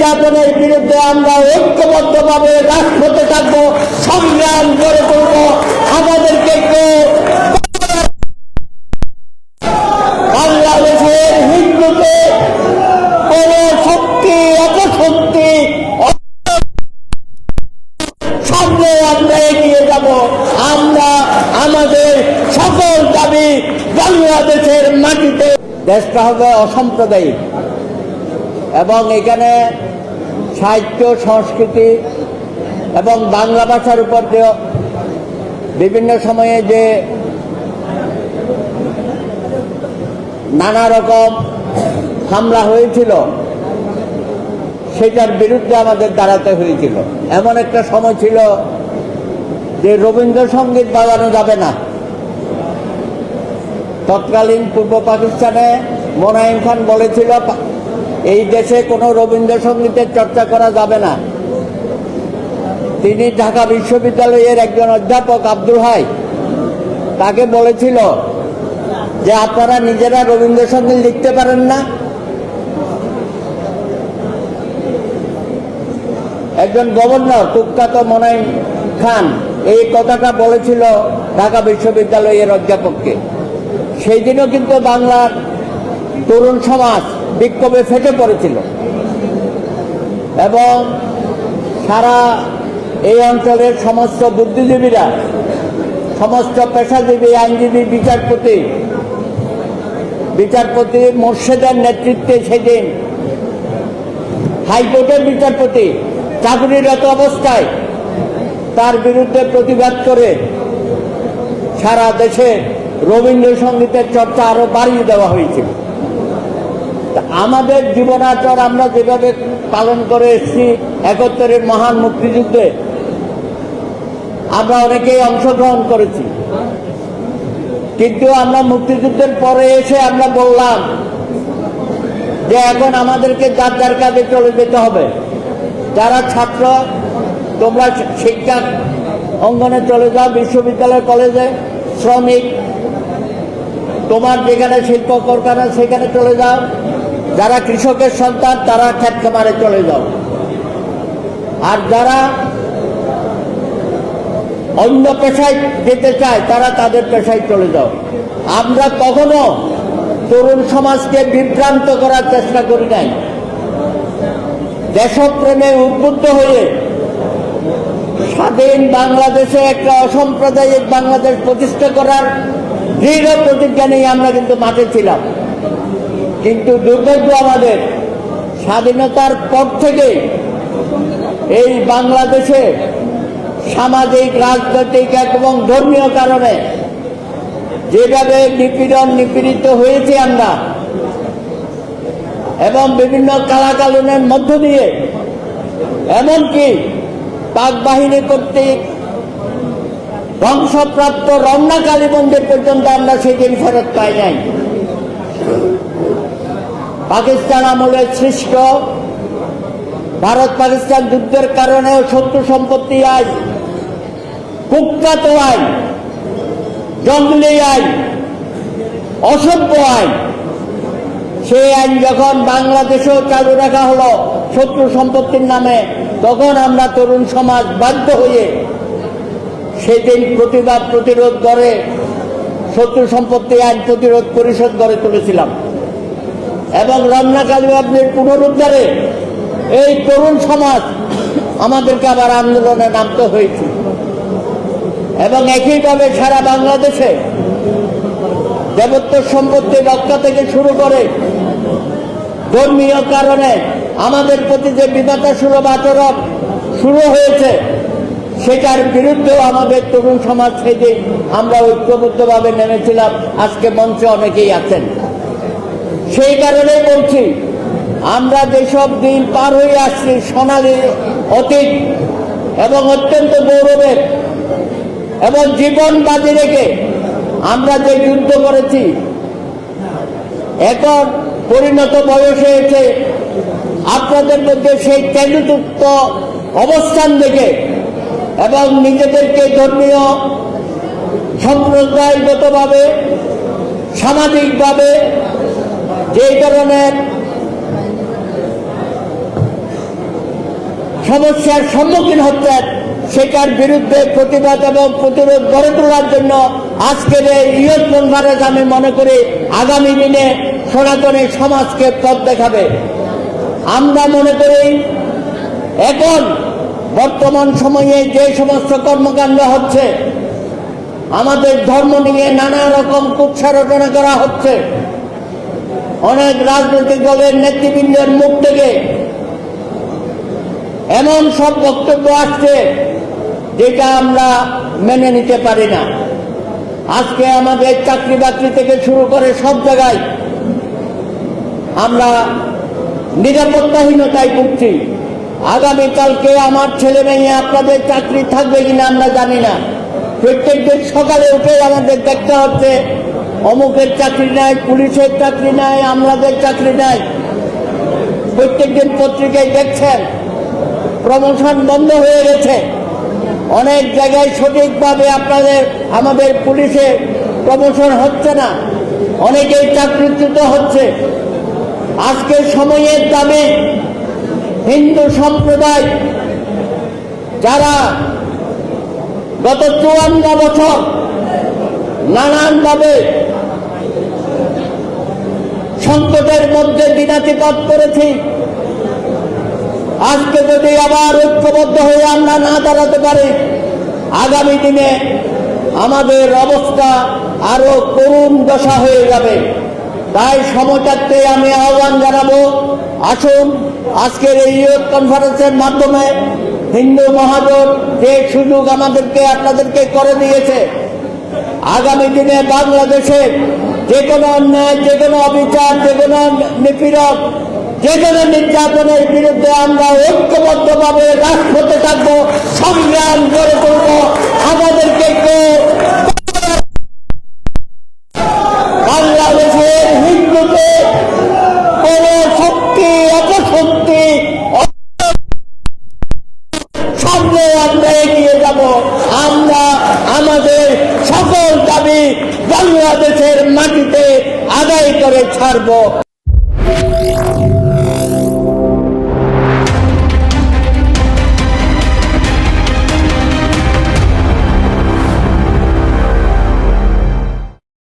নির্যাতনের বিরুদ্ধে আমরা ঐক্যবদ্ধভাবে রাজপথে থাকব, সংগ্রাম করে তুলব। আমাদেরকে আমরা এগিয়ে যাব। আমরা আমাদের দাবি বাংলাদেশের মাটিতে। দেশটা হবে অসাম্প্রদায়িক। এবং এখানে সাহিত্য, সংস্কৃতি এবং বাংলা ভাষার উপর যে বিভিন্ন সময়ে যে নানা রকম হামলা হয়েছিল, সেটার বিরুদ্ধে আমাদের দাঁড়াতে হয়েছিল। এমন একটা সময় ছিল যে রবীন্দ্রসঙ্গীত বাজানো যাবে না। তৎকালীন পূর্ব পাকিস্তানে মোনাইম খান বলেছিল এই দেশে কোনো রবীন্দ্রসঙ্গীতের চর্চা করা যাবে না। তিনি ঢাকা বিশ্ববিদ্যালয়ের একজন অধ্যাপক আব্দুল হাই। তাকে বলেছিল যে, আপনারা নিজেরা রবীন্দ্রসঙ্গীত লিখতে পারেন না। একজন গভর্নর কুখ্যাত মনাইম খান এই কথাটা বলেছিল ঢাকা বিশ্ববিদ্যালয়ের অধ্যাপককে। সেই দিনও কিন্তু বাংলার তরুণ সমাজ বিক্ষোভে ফেটে পড়েছিল। এবং সারা এই অঞ্চলের সমস্ত বুদ্ধিজীবীরা, সমস্ত পেশাজীবী, আইনজীবী, বিচারপতি বিচারপতি মোর্শেদের নেতৃত্বে সেদিন হাইকোর্টের বিচারপতি চাকরিরত অবস্থায় তার বিরুদ্ধে প্রতিবাদ করে সারা দেশে রবীন্দ্রসঙ্গীতের চর্চা আরও বাড়িয়ে দেওয়া হয়েছিল। আমাদের জীবনাচর আমরা যেভাবে পালন করে এসেছি একত্তরের মহান মুক্তিযুদ্ধে আমরা অনেকেই অংশগ্রহণ করেছি। কিন্তু আমরা মুক্তিযুদ্ধের পরে এসে আমরা বললাম যে এখন আমাদেরকে যার যার কাজে চলে যেতে হবে। যারা ছাত্র, তোমরা শিক্ষা অঙ্গনে চলে যাও, বিশ্ববিদ্যালয়, কলেজে, শ্রমিক, তোমার যেখানে শিল্প কারখানা সেখানে চলে যাও। যারা কৃষকের সন্তান, তারা ক্ষেত খামারে চলে যাও। আর যারা অন্য পেশায় যেতে চায়, তারা তাদের পেশায় চলে যাও। আমরা কখনো তরুণ সমাজকে বিভ্রান্ত করার চেষ্টা করি নাই। দেশপ্রেমে উদ্বুদ্ধ হয়ে স্বাধীন বাংলাদেশে একটা অসাম্প্রদায়িক বাংলাদেশ প্রতিষ্ঠা করার দৃঢ় প্রতিজ্ঞা নিয়ে আমরা কিন্তু মাঠে ছিলাম। কিন্তু দুর্ভাগ্য আমাদের। স্বাধীনতার পর থেকে এই বাংলাদেশে সামাজিক, রাজনৈতিক এবং ধর্মীয় কারণে যেভাবে নিপীড়ন নিপীড়িত হয়েছি আমরা এবং বিভিন্ন কালাকালনের মধ্য দিয়ে, এমনকি পাক বাহিনী কর্তৃক ধ্বংসপ্রাপ্ত রমনা কালী মন্দির পর্যন্ত আমরা সেদিন ফেরত পাই নাই। পাকিস্তান আমলে সৃষ্ট ভারত পাকিস্তান যুদ্ধের কারণে শত্রু সম্পত্তি আইন, কুখ্যাত আইন, জঙ্গলি আইন, অসভ্য আইন, সেই আইন যখন বাংলাদেশেও চালু রাখা হলো শত্রু সম্পত্তির নামে, তখন আমরা তরুণ সমাজ বাধ্য হয়ে সেদিন প্রতিবাদ প্রতিরোধ করে শত্রু সম্পত্তি আইন প্রতিরোধ পরিষদ গড়ে তুলেছিলাম। এবং রমনা কালীবাবনের পুনরুদ্ধারে এই তরুণ সমাজ আমাদেরকে আবার আন্দোলনে নামতে হয়েছে। এবং একইভাবে সারা বাংলাদেশে দেবত্ব সম্পত্তি রক্ষা থেকে শুরু করে ধর্মীয় কারণে আমাদের প্রতি যে বিমাতা সুলভ আচরণ শুরু হয়েছে, সেটার বিরুদ্ধেও আমাদের তরুণ সমাজ থেকে আমরা ঐক্যবদ্ধভাবে নেমেছিলাম। আজকে মঞ্চে অনেকেই আছেন। সেই কারণে বলছি, আমরা যেসব দিন পার হয়ে আসছি, সোনালী অতীত এবং অত্যন্ত গৌরবের এবং জীবন বাজি রেখে আমরা যে যুদ্ধ করেছি, এখন পরিণত বয়সে এসে আপনাদের মধ্যে সেই তেজযুক্ত অবস্থান দেখে এবং নিজেদেরকে ধর্মীয়, সম্প্রদায়গতভাবে, সামাজিকভাবে যে ধরনের সমস্যার সম্মুখীন হচ্ছেন সেটার বিরুদ্ধে প্রতিবাদ এবং প্রতিরোধ গড়ে তোলার জন্য আজকের এই ইয়ত কনফারেন্স আমি মনে করি আগামী দিনে সনাতনী সমাজকে পথ দেখাবে। আমরা মনে করি এখন বর্তমান সময়ে যে সমস্ত কর্মকাণ্ড হচ্ছে, আমাদের ধর্ম নিয়ে নানা রকম কুৎসা রচনা করা হচ্ছে। অনেক রাজনৈতিক দলের নেতৃবৃন্দের মুখ থেকে এমন সব বক্তব্য আসছে যেটা আমরা মেনে নিতে পারি না। আজকে আমাদের চাকরি বাকরি থেকে শুরু করে সব জায়গায় আমরা নিরাপত্তাহীনতায় ভুগছি। আগামীকালকে আমার ছেলে মেয়ে আপনাদের চাকরি থাকবে কিনা আমরা জানি না। প্রত্যেক দিন সকালে উঠে আমাদের দেখতে হচ্ছে অমুকের চাকরি নাই, পুলিশের চাকরি নাই, আমলাদের চাকরি নাই। প্রত্যেক দিন পত্রিকায় দেখছেন, প্রমোশন বন্ধ হয়ে গেছে। অনেক জায়গায় সঠিকভাবে আপনাদের, আমাদের পুলিশে প্রমোশন হচ্ছে না। অনেকেই চাকরিচ্যুত হচ্ছে। আজকের সময়ের দামে হিন্দু সম্প্রদায়, যারা গত চুয়ান্ন বছর নানানভাবে সংকটের মধ্যে দিনাতিপাত করেছি। আজকে যদি আবার ঐক্যবদ্ধ হয়ে আমরা না দাঁড়াতে পারি, আগামী দিনে আমাদের অবস্থা আরও করুণ দশা হয়ে যাবে। তাই সমতাতে আমি আহ্বান জানাব, আসুন আজকের এই ইয়ুথ কনফারেন্সের মাধ্যমে হিন্দু মহাজন যে সুযোগ আমাদেরকে, আপনাদেরকে করে দিয়েছে আগামী দিনে বাংলাদেশে যে কোনো অন্যায়, যে কোনো অবিচার, যে কোনো নিপীড়ক যে কোনো নির্যাতনের বিরুদ্ধে আমরা ঐক্যবদ্ধভাবে রাজপথে থাকব, সংগ্রাম করে তুলব। আমাদেরকে কেউ আদায় করে ছাড়বো।